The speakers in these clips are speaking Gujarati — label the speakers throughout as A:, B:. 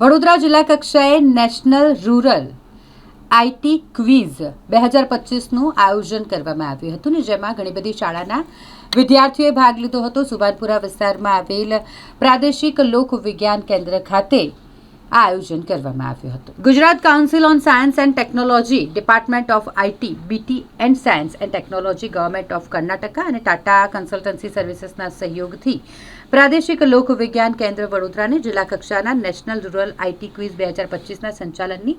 A: વડોદરા જિલ્લા કક્ષાએ નેશનલ રૂરલ આઈટી ક્વિઝ બે હજાર પચીસનું આયોજન કરવામાં આવ્યું હતું ને જેમાં ઘણી બધી શાળાના વિદ્યાર્થીઓએ ભાગ લીધો હતો. સુભાનપુરા વિસ્તારમાં આવેલ પ્રાદેશિક લોકવિજ્ઞાન કેન્દ્ર ખાતે આ આયોજન કરવામાં આવ્યું હતું. Gujarat council on science and technology department of IT BT and science and technology government of Karnataka અને ટાટા કન્સલ્ટન્સી સર્વિસીસના સહયોગથી પ્રાદેશિક લોક વિજ્ઞાન કેન્દ્ર વડોદરાને જિલ્લા કક્ષાના નેશનલ રૂરલ આઈટી ક્વિઝ બે હજાર પચીસના સંચાલનની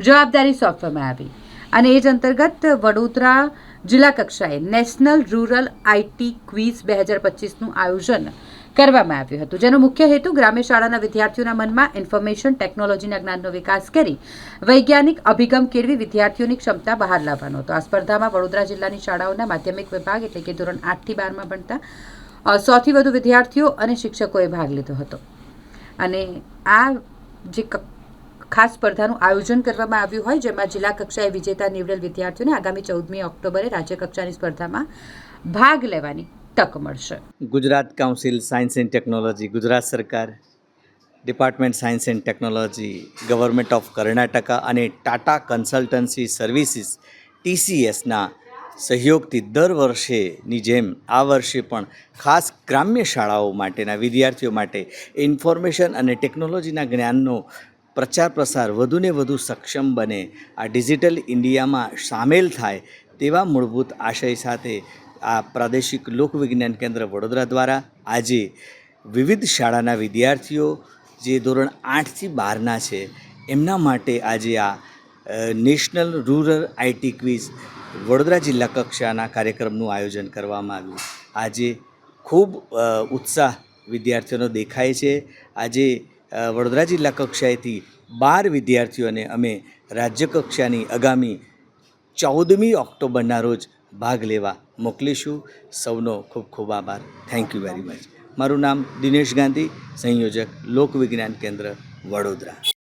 A: જવાબદારી સોંપવામાં આવી. અને એ જ અંતર્ગત વડોદરા જિલ્લા કક્ષાએ નેશનલ રૂરલ આઈટી ક્વિઝ બે હજાર પચીસનું આયોજન કરવામાં આવ્યું હતું. જેનો મુખ્ય હેતુ ગ્રામ્ય શાળાના વિદ્યાર્થીઓના મનમાં ઇન્ફોર્મેશન ટેકનોલોજીના જ્ઞાનનો વિકાસ કરી વૈજ્ઞાનિક અભિગમ કેળવી વિદ્યાર્થીઓની ક્ષમતા બહાર લાવવાનો હતો. આ સ્પર્ધામાં વડોદરા જિલ્લાની શાળાઓના માધ્યમિક વિભાગ એટલે કે ધોરણ આઠથી બારમાં ભણતા સૌથી વધુ વિદ્યાર્થીઓ અને શિક્ષકોએ ભાગ લીધો હતો. અને આ જે ખાસ સ્પર્ધાનું આયોજન કરવામાં આવ્યું હોય, જેમાં જિલ્લા કક્ષાએ વિજેતા નિવડેલ વિદ્યાર્થીઓને આગામી ચૌદમી ઓક્ટોબરે રાજ્ય કક્ષાની સ્પર્ધામાં ભાગ લેવાની તક મળશે.
B: Gujarat council science and technology, Gujarat સરકાર, department science and technology, government of Karnataka અને ટાટા કન્સલ્ટન્સી સર્વિસીસ ટીસીએસના સહયોગથી દર વર્ષેની જેમ આ વર્ષે પણ ખાસ ગ્રામ્ય શાળાઓ માટેના વિદ્યાર્થીઓ માટે ઇન્ફોર્મેશન અને ટેકનોલોજીના જ્ઞાનનો પ્રચાર પ્રસાર વધુને વધુ સક્ષમ બને આ ડિજિટલ ઇન્ડિયામાં સામેલ થાય તેવા મૂળભૂત આશય સાથે આ પ્રાદેશિક લોકવિજ્ઞાન કેન્દ્ર વડોદરા દ્વારા આજે વિવિધ શાળાના વિદ્યાર્થીઓ જે ધોરણ આઠથી બારના છે, એમના માટે આજે આ national rural IT quiz Vadodara જિલ્લા કક્ષાના કાર્યક્રમનું આયોજન કરવામાં આવ્યું. આજે ખૂબ ઉત્સાહ વિદ્યાર્થીઓનો દેખાય છે. આજે વડોદરા જિલ્લા કક્ષાએથી બાર વિદ્યાર્થીઓને અમે રાજ્ય કક્ષાની આગામી ચૌદમી ઓક્ટોબરના રોજ ભાગ લેવા મોકલીશું. સૌનો ખૂબ ખૂબ આભાર. થેન્ક યુ વેરી મચ મારું નામ દિનેશ ગાંધી, સંયોજક લોકવિજ્ઞાન કેન્દ્ર વડોદરા.